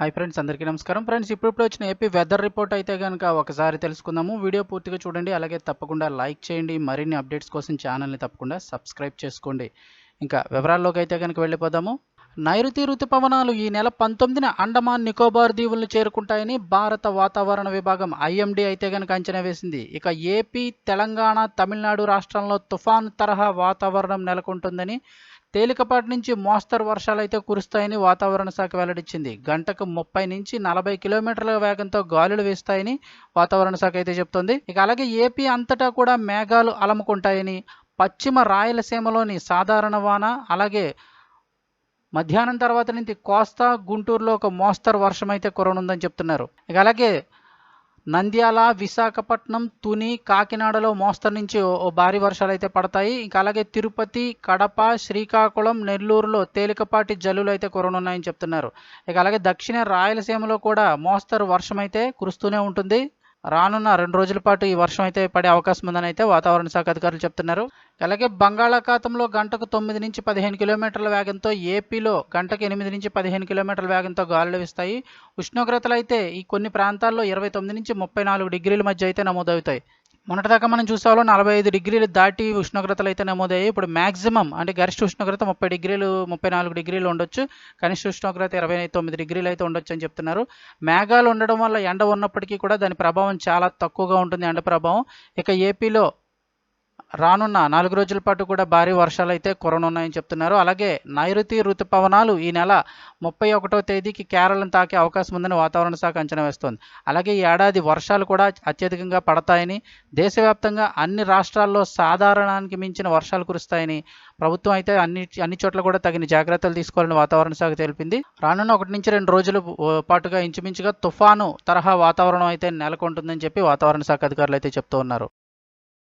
Hi friends అందరికీ నమస్కారం. Friends ఇప్పుడు వచ్చిన ఏపీ వెదర్ రిపోర్ట్ అయితే కనుక ఒకసారి తెలుసుకుందాము. వీడియో పూర్తిగా చూడండి అలాగే తప్పకుండా లైక్ చేయండి. మరిన్ని అప్డేట్స్ కోసం ఛానల్ని తప్పకుండా సబ్స్క్రైబ్ చేసుకోండి. ఇంకా వివరాల్లోకి అయితే కనుక వెళ్ళిపోదాము. నైరుతి ఋతుపవనాలు ఈ నెల పంతొమ్మిదిన అండమాన్ నికోబార్ దీవులను చేరుకుంటాయని భారత వాతావరణ విభాగం ఐఎండీ అయితే కనుక అంచనా వేసింది. ఇక ఏపీ తెలంగాణ తమిళనాడు రాష్ట్రాల్లో తుఫాన్ తరహా వాతావరణం నెలకొంటుందని తేలికపాటి నుంచి మోస్తరు వర్షాలు అయితే కురుస్తాయని వాతావరణ శాఖ వెల్లడించింది. గంటకు ముప్పై నుంచి నలభై కిలోమీటర్ల వేగంతో గాలులు వీస్తాయని వాతావరణ శాఖ అయితే చెప్తోంది ఇక అలాగే ఏపీ అంతటా కూడా మేఘాలు అలముకుంటాయని పశ్చిమ రాయలసీమలోని సాధారణ వాన అలాగే మధ్యాహ్నం తర్వాత నుంచి కోస్తా గుంటూరులో ఒక మోస్తరు వర్షం అయితే కురనుందని చెప్తున్నారు. ఇక అలాగే నంద్యాల విశాఖపట్నం తుని కాకినాడలో మోస్తరు నుంచి ఓ భారీ వర్షాలు అయితే పడతాయి. ఇంకా అలాగే తిరుపతి కడప శ్రీకాకుళం నెల్లూరులో తేలికపాటి జల్లులు అయితే కురనున్నాయని చెప్తున్నారు. ఇక అలాగే దక్షిణ రాయలసీమలో కూడా మోస్తరు వర్షం అయితే కురుస్తూనే ఉంటుంది. రానున్న రెండు రోజుల పాటు ఈ వర్షం అయితే పడే అవకాశం ఉందని అయితే వాతావరణ శాఖ అధికారులు చెప్తున్నారు. అలాగే బంగాళాఖాతంలో గంటకు తొమ్మిది నుంచి పదిహేను కిలోమీటర్ల వేగంతో ఏపీలో గంటకు ఎనిమిది నుంచి పదిహేను కిలోమీటర్ల వేగంతో గాలులు వీస్తాయి. ఉష్ణోగ్రతలు అయితే ఈ కొన్ని ప్రాంతాల్లో ఇరవై తొమ్మిది నుంచి ముప్పై నాలుగు డిగ్రీల మధ్య అయితే నమోదవుతాయి. మొన్నటిదాకా మనం చూసాలో నలభై ఐదు డిగ్రీలు దాటి ఉష్ణోగ్రతలు అయితే నమోదయ్యాయి ఇప్పుడు మ్యాక్సిమం అంటే గరిష్ట ఉష్ణోగ్రత ముప్పై డిగ్రీలు ముప్పై నాలుగు డిగ్రీలు ఉండొచ్చు. కనిష్ట ఉష్ణోగ్రత ఇరవై తొమ్మిది డిగ్రీలు అయితే ఉండొచ్చు అని చెప్తున్నారు. మేఘాలు ఉండడం వల్ల ఎండ ఉన్నప్పటికీ కూడా దాని ప్రభావం చాలా తక్కువగా ఉంటుంది ఎండ ప్రభావం. ఇక ఏపీలో రానున్న నాలుగు రోజుల పాటు కూడా భారీ వర్షాలు అయితే కురనున్నాయని చెప్తున్నారు. అలాగే నైరుతి ఋతుపవనాలు ఈ నెల ముప్పై ఒకటో తేదీకి కేరళను తాకే అవకాశం ఉందని వాతావరణ శాఖ అంచనా వేస్తోంది. అలాగే ఈ ఏడాది వర్షాలు కూడా అత్యధికంగా పడతాయని దేశవ్యాప్తంగా అన్ని రాష్ట్రాల్లో సాధారణానికి మించిన వర్షాలు కురుస్తాయని ప్రభుత్వం అయితే అన్ని అన్ని చోట్ల కూడా తగిన జాగ్రత్తలు తీసుకోవాలని వాతావరణ శాఖ తెలిపింది. రానున్న ఒకటి నుంచి రెండు రోజుల పాటుగా ఇంచుమించుగా తుఫాను తరహా వాతావరణం అయితే నెలకొంటుందని చెప్పి వాతావరణ శాఖ అధికారులు అయితే చెప్తూ ఉన్నారు.